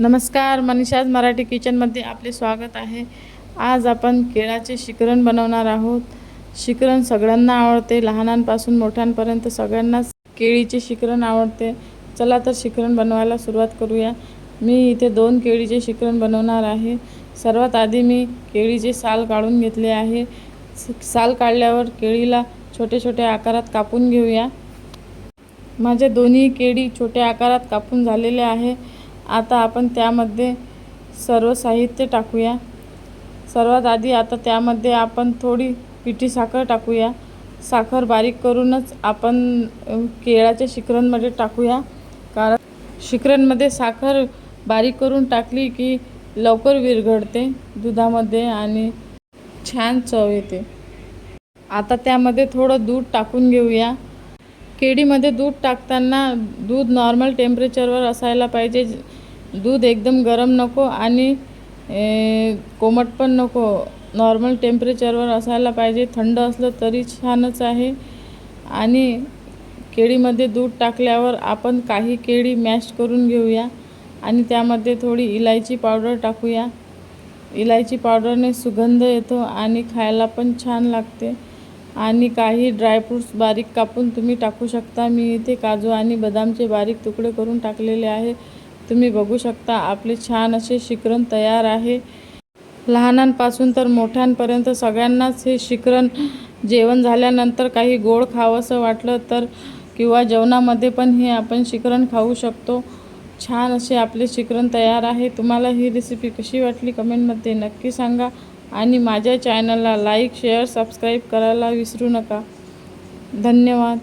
नमस्कार मनीषाज मराठी किचनमध्ये आपले स्वागत आहे. आज आपण केळाचे शिकरण बनवणार आहोत. शिकरण सगळ्यांना आवडते लहानांपासून मोठ्यांपर्यंत सगळ्यांनाच केळीचे शिकरण आवडते. चला तर शिकरण बनवायला सुरुवात करूया. मी इथे दोन केळीचे शिकरण बनवणार आहे. सर्वात आधी मी केळीचे साल काढून घेतले आहे. साल काढल्यावर केळीला छोटे छोट्या आकारात कापून घेऊया. माझे दोन्ही केळी छोट्या आकारात कापून झालेले आहे. आता आपण त्यामध्ये सर्व साहित्य टाकूया. सर्वात आधी आता त्यामध्ये आपण थोडी पिठी साखर टाकूया. साखर बारीक करूनच आपण केळाच्या शिखरांमध्ये टाकूया. कारण शिखरांमध्ये साखर बारीक करून टाकली की लवकर विरघळते दुधामध्ये आणि छान चव येते. आता त्यामध्ये थोडं दूध टाकून घेऊया. केळीमध्ये दूध टाकताना दूध नॉर्मल टेम्परेचरवर असायला पाहिजे. दूध एकदम गरम नको आणि कोमट पण नको. नॉर्मल टेम्परेचरवर असायला पाहिजे. थंड असलं तरी छानच आहे. आणि केळीमध्ये दूध टाकल्यावर आपण काही केळी मॅश करून घेऊया आणि त्यामध्ये थोडी इलायची पावडर टाकूया. इलायची पावडरने सुगंध येतो आणि खायला पण छान लागते. आणि काही ड्रायफ्रूट्स बारीक कापून तुम्ही टाकू शकता. मी इथे काजू आणि बदामचे बारीक तुकडे करून टाकलेले आहे. तुम्ही बघू शकता आपले छान असे शिकरण तयार आहे. लहानांपासून तर मोठ्यांपर्यंत सगळ्यांनाच हे शिकरण जेवण झाल्यानंतर काही गोड खावंसं वाटलं तर किंवा जेवणामध्ये पण हे आपण शिकरण खाऊ शकतो. छान असे आपले शिकरण तयार आहे. तुम्हाला ही रेसिपी कशी वाटली? कमेंटमध्ये नक्की सांगा. आणि माझ्या चॅनलला लाईक शेअर सबस्क्राईब करायला विसरू नका. धन्यवाद.